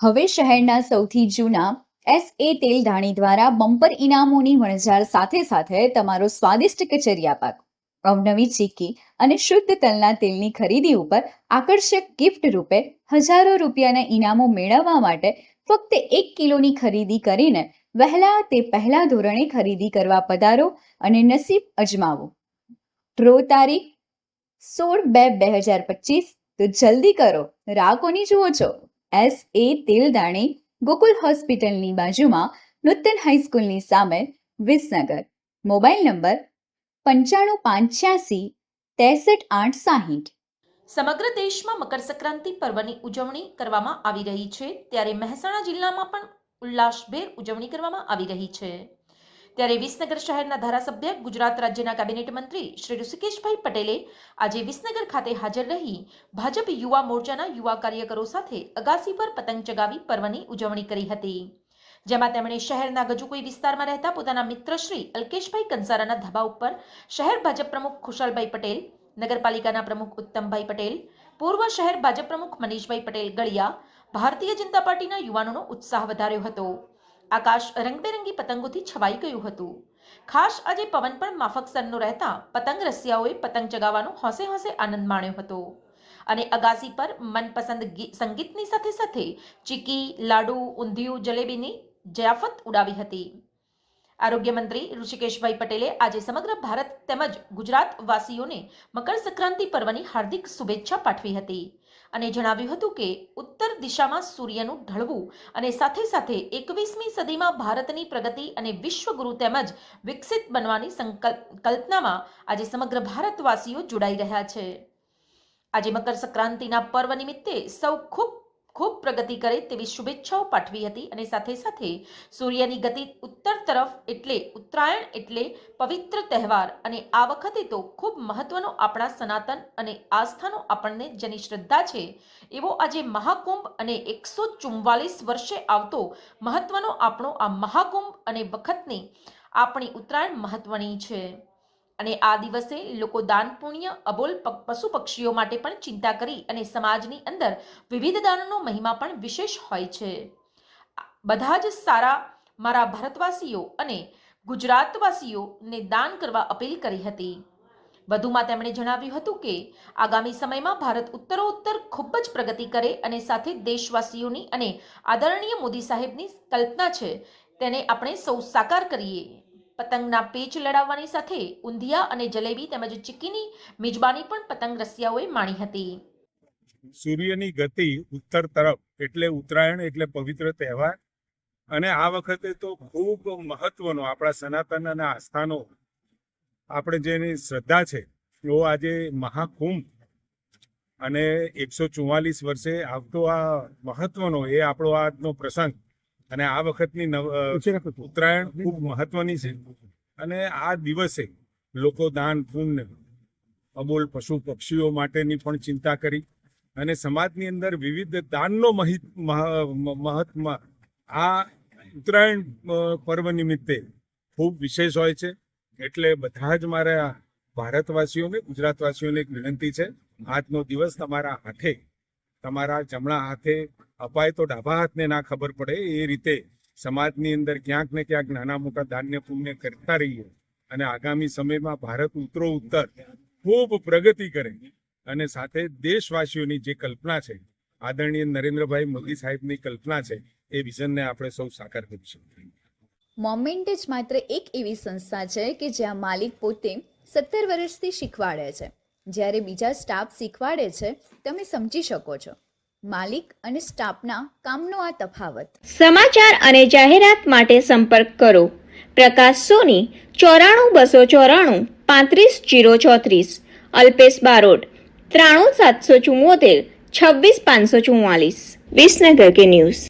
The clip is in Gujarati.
હવે શહેરના સૌથી જૂના એસ એ તેલ ધાણી દ્વારા બમ્પર ઇનામોની વણઝાર સાથે સાથે તમારો સ્વાદિષ્ટ કચરિયા પાક અવનવી ચીકી અને શુદ્ધ તલના તેલની ખરીદી ઉપર આકર્ષક ગિફ્ટ રૂપે હજારો રૂપિયાના ઇનામો મેળવવા માટે ફક્ત એક કિલોની ખરીદી કરીને વહેલા તે પહેલા ધોરણે ખરીદી કરવા પધારો અને નસીબ અજમાવો. ડ્રો તારીખ સોળ બે બે હજાર પચીસ. તો જલ્દી કરો. રાહ કોની જુઓ છો. એસ એ તેલદાણી ગોકુલ હોસ્પિટલની બાજુમાં નૂતન હાઈસ્કૂલની સામે વિસનગર. મોબાઈલ નંબર પંચાણું પાંચ છ્યાસી ત્રેસઠ આઠ સાહીઠ. સમગ્ર દેશમાં મકર સંક્રાંતિ પર્વની ઉજવણી કરવામાં આવી રહી છે. ત્યારે મહેસાણા જિલ્લામાં પણ ઉલ્લાસભેર ઉજવણી કરવામાં આવી રહી છે. ત્યારે વિસનગર શહેરના ધારાસભ્ય, ગુજરાત રાજ્યના કેબિનેટ મંત્રી શ્રી ઋષિકેશભાઈ પટેલે આજે વિસનગર ખાતે હાજર રહી ભાજપ યુવા મોરચાના યુવા કાર્યકરો સાથે અગાસી પર પતંગ ચગાવી પર્વની ઉજવણી કરી હતી. જેમાં તેમણે શહેરના ગજુકોઈ વિસ્તારમાં રહેતા પોતાના મિત્ર શ્રી અલ્કેશભાઈ કંસારાના ધાબા ઉપર શહેર ભાજપ પ્રમુખ ખુશાલભાઈ પટેલ, નગરપાલિકાના પ્રમુખ ઉત્તમભાઈ પટેલ, પૂર્વ શહેર ભાજપ પ્રમુખ મનીષભાઈ પટેલ ગળિયા, ભારતીય જનતા પાર્ટીના યુવાનોનો ઉત્સાહ વધાર્યો હતો. આકાશ રંગબેરંગી પતંગોથી છવાઈ ગયું હતું. ખાસ આજે પવન પણ માફક સરનો રહેતા પતંગ રસિયાઓએ પતંગ ચગાવવાનો હોંશે હોંશે આનંદ માણ્યો હતો. અને અગાસી પર મનપસંદ સંગીતની સાથે સાથે ચીકી, લાડુ, ઊંધિયું, જલેબીની જયાફત ઉડાવી હતી. આરોગ્ય મંત્રી ઋષિકેશભાઈ પટેલે આજે સમગ્ર ભારત તેમજ ગુજરાત વાસીઓને મકર સંક્રાંતિ પર્વની હાર્દિક શુભેચ્છા પાઠવી હતી અને જણાવ્યું હતું કે ઉત્તર દિશામાં સૂર્યનું ઢળવું અને સાથે સાથે એકવીસમી સદીમાં ભારતની પ્રગતિ અને વિશ્વગુરુ તેમજ વિકસિત બનવાની સંકલ્પ કલ્પનામાં આજે સમગ્ર ભારતવાસીઓ જોડાઈ રહ્યા છે. આજે મકર સંક્રાંતિના પર્વ નિમિત્તે સૌ ખૂબ ખૂબ પ્રગતિ કરે તેવી શુભેચ્છાઓ પાઠવી હતી અને સાથે સાથે સૂર્યની ગતિ ઉત્તર તરફ એટલે ઉત્તરાયણ એટલે પવિત્ર તહેવાર અને આ વખતે તો ખૂબ મહત્વનો આપણા સનાતન અને આસ્થાનો આપણને જેની શ્રદ્ધા છે, એવો આજે મહાકુંભ અને એકસો ચુમ્વાલીસ વર્ષે આવતો મહત્વનો આપણો આ મહાકુંભ અને વખતની આપણી ઉત્તરાયણ મહત્વની છે. અને આ દિવસે લોકો દાન પુણ્ય, અબોલ પશુ પક્ષીઓ માટે પણ ચિંતા કરી અને સમાજની અંદર વિવિધ દાનનો મહિમા પણ વિશેષ હોય છે. બધા જ સારા મારા ભારતવાસીઓ અને ગુજરાતવાસીઓને દાન કરવા અપીલ કરી હતી. વધુમાં તેમણે જણાવ્યું હતું કે, આગામી સમયમાં ભારત ઉત્તરોત્તર ખૂબ જ પ્રગતિ કરે અને સાથે દેશવાસીઓની અને આદરણીય મોદી સાહેબની કલ્પના છે, તેને આપણે સૌ સાકાર કરીએ. પતંગના પેચ લડાવવાની સાથે ઊંધિયા અને જલેબી તેમજ ચીકીની મિજબાની પણ પતંગ રસિયાઓએ માણી હતી. સૂર્યની ગતિ ઉત્તર તરફ એટલે ઉત્તરાયણ એટલે પવિત્ર તહેવાર. અને આ વખતે તો ખૂબ મહત્વનો આપણા સનાતન અને આસ્થાનો આપણે જેની શ્રદ્ધા છે, એવો આજે મહાકુંભ અને એકસો ચુમ્માલીસ વર્ષે આવતો આ મહત્વનો એ આપણો આજનો પ્રસંગ અને આ વખતની નવ ઉત્તરાયણ ખૂબ મહત્વની છે. અને આ દિવસે લોકો દાન પુણ્ય અબોલ પશુ પક્ષીઓ માટેની પણ ચિંતા કરી અને સમાજની અંદર વિવિધ દાનનો મહિત મહ- મ- મહત્વ આ ઉત્તરાયણ પર્વ નિમિત્તે ખૂબ વિશેષ હોય છે. એટલે બધા જ મારા ભારતવાસીઓને ગુજરાતવાસીઓને એક વિનંતી છે. આજનો દિવસ તમારા હાથે તમારા જમણા હાથે અપાય તો ડાબા હાથને ના ખબર પડે. એ રીતે સમાજની અંદર ક્યાંક ને ક્યાંક નાના મોટા દાન્ય પુણ્ય કરતા રહીએ અને આગામી સમયમાં ભારત ઉત્તરો ઉત્તર ખૂબ પ્રગતિ કરે અને સાથે દેશવાસીઓની જે કલ્પના છે, આદરણીય નરેન્દ્રભાઈ મોદી સાહેબની કલ્પના છે, એ વિઝનને આપણે સૌ સાકાર કરીશું. મોમેન્ટ જ માત્ર એક એવી સંસ્થા છે કે જ્યાં માલિક પોતે સત્તર વર્ષથી શીખવાડે છે. જ્યારે બીજા સ્ટાફ શીખવાડે છે, તમે સમજી શકો છો. માલિક અને સ્ટાફના કામનો આ તફાવત. સમાચાર અને જાહેરાત માટે સંપર્ક કરો. પ્રકાશ સોની, ચોરાણું બસો ચોરાણું, પાંત્રીસ જીરો ચોત્રીસ. અલ્પેશ બારોટ, ત્રાણું સાતસો ચુમ્મોતેર છવ્વીસ પાંચસો ચુમ્માલીસ વિસનગર કે ન્યૂઝ.